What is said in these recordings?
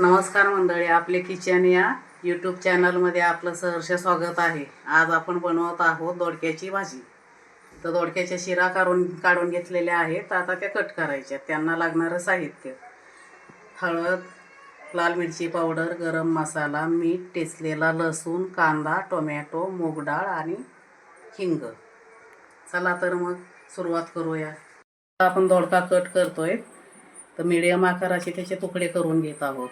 नमस्कार मंडळी आपले किचन या यूट्यूब चॅनलमध्ये आपलं सहर्ष स्वागत आहे. आज आपण बनवत आहोत दोडक्याची भाजी. तर दोडक्याच्या शिरा काढून काढून घेतलेल्या आहेत. आता त्या कट करायच्या. त्यांना लागणारं साहित्य. हळद लाल मिरची पावडर गरम मसाला मीठ टेचलेला लसूण कांदा टोमॅटो मूग डाळ आणि हिंग. चला तर मग सुरुवात करूया. आपण दोडका कट करतोय. तर मीडियम आकाराचे त्याचे तुकडे करून घेत आहोत.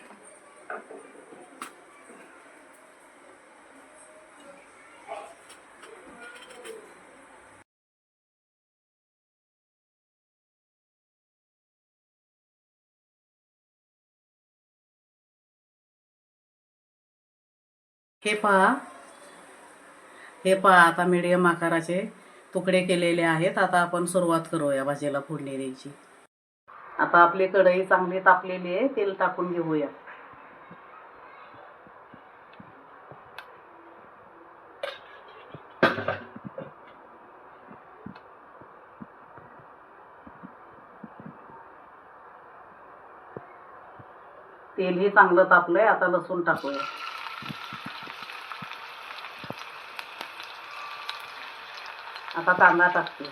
हे पहा. हे पहा आता मीडियम आकाराचे तुकडे केलेले आहेत. आता आपण सुरुवात करूया भाजीला फोडणी द्यायची. आता आपली कढई चांगली तापलेली आहे. तेल टाकून घेऊया. तेलही चांगलं तापलंय. आता लसूण टाकूया. आता कांदा टाकते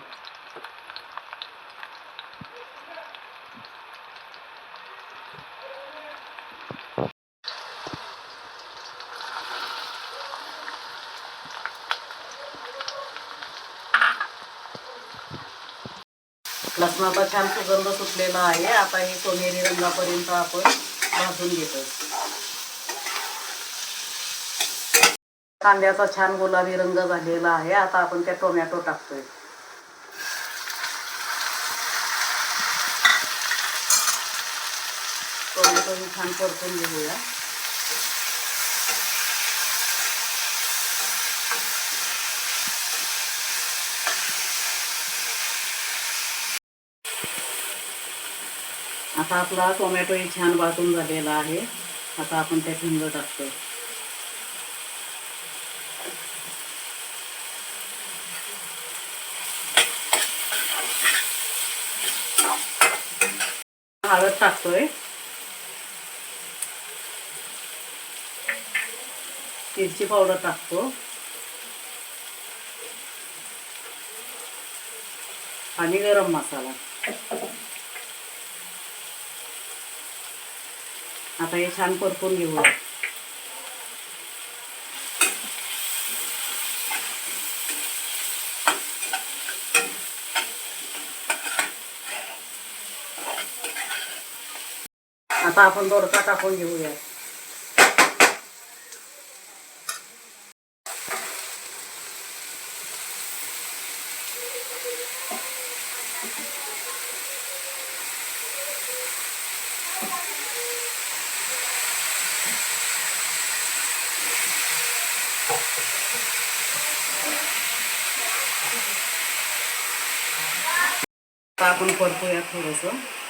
लसणाचा छान सुगंध सुटलेला आहे. आता हे सोनेरी रंगापर्यंत आपण भाजून घेतो कांद्याचा छान गुलाबी रंग झालेला आहे. आता आपण त्या टोमॅटो टाकतोय. टोमॅटो छान परतून घेऊया. आता आपला टोमॅटोही छान भाजून झालेला आहे. आता आपण त्यात हिंग टाकतोय. हळद टाकतोय मिरची पावडर टाकतो आणि गरम मसाला आता हे छान परतून घेऊया आता आपण दोरका टाकून घेऊया. आता आपण परतूया थोडंसं.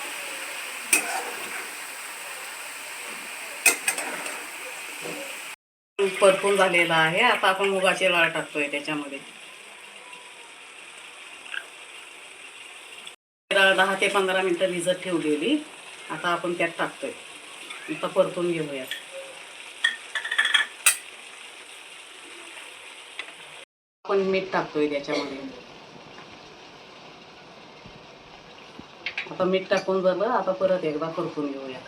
परतून झालेला आहे. आता आपण मुगाचे लाळ टाकतोय त्याच्यामध्ये. डाळ दहा ते पंधरा मिनटं भिजत ठेवलेली. आता आपण त्यात टाकतोय. आता परतून घेऊया आपण मीठ टाकतोय त्याच्यामध्ये. आता मीठ टाकून झालं. आता परत एकदा परतून घेऊया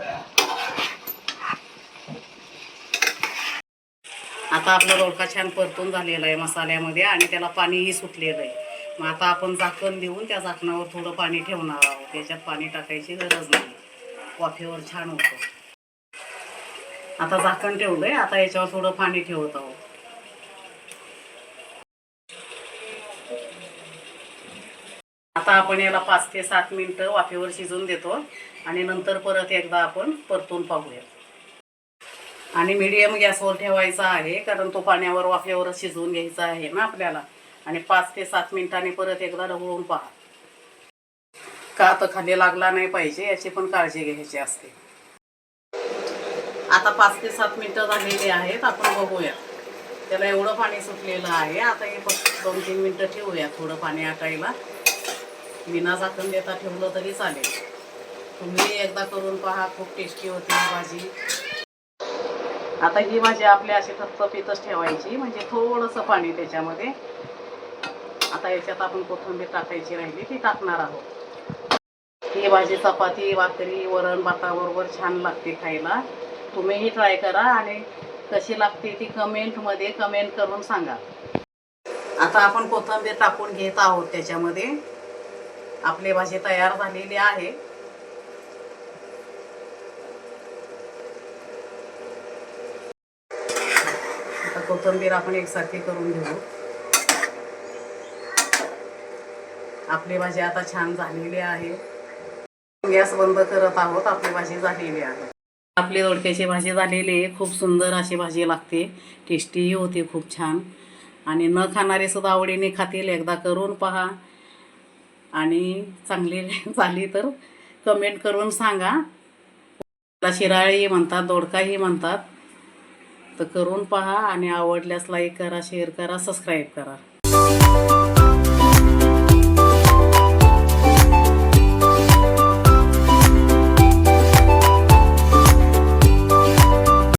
आता आपला रोडका छान परतून झालेला आहे मसाल्यामध्ये आणि त्याला पाणीही सुटलेलं आहे. मग आता आपण झाकण देऊन त्या झाकणावर थोडं पाणी ठेवणार आहोत. त्याच्यात पाणी टाकायची गरज नाही. वाफेवर छान होतं. आता झाकण ठेवलंय. आता याच्यावर थोडं पाणी ठेवत आहोत. आता आपण याला पाच ते सात मिनटं वाफेवर शिजून देतो आणि नंतर परत एकदा आपण परतून पाहूया. आणि मीडियम गॅसवर ठेवायचा आहे कारण तो पाण्यावर वाफेवरच शिजवून घ्यायचा आहे ना आपल्याला. आणि पाच ते सात मिनिटांनी परत एकदा ढवळून पहा. का तर खाली लागला नाही पाहिजे याची पण काळजी घ्यायची असते. आता पाच ते सात मिनिटं झालेली आहेत आपण बघूया. त्याला एवढं पाणी सुटलेलं आहे आता हे फक्त दोन तीन मिनटं ठेवूया थोडं पाणी आटायला. विना झाकण देता ठेवलं तरी चालेल. तुम्ही एकदा करून पहा खूप टेस्टी होती भाजी. आता ही भाजी आपली अशी थपथपीतच ठेवायची म्हणजे थोडंसं पाणी त्याच्यामध्ये. आता याच्यात आपण कोथिंबीर टाकायची राहिली ती टाकणार आहोत. ही भाजी चपाती भाकरी वरण भाताबरोबर छान लागते खायला. तुम्हीही ट्राय करा आणि कशी लागते ती कमेंटमध्ये कमेंट करून सांगा. आता आपण कोथिंबीर टाकून घेत आहोत त्याच्यामध्ये. आपली भाजी तयार झालेली आहे. कोथिंबीर आपण एकसारखी करून घेऊ. आपली भाजी आता छान झालेली आहे. गॅस बंद करत आहोत आपली भाजी झालेली आहे. आपली दोडक्याची भाजी झालेली आहे. खूप सुंदर अशी भाजी लागते. टेस्टीही होते खूप छान. आणि न खाणारे सुद्धा आवडीने खातील. एकदा करून पहा. आणि चांगली झाली तर कमेंट करून सांगा. शिराळीही शिराळी म्हणतात दोडकाही म्हणतात. तर करून पहा आणि आवडल्यास लाईक करा शेअर करा सबस्क्राईब करा.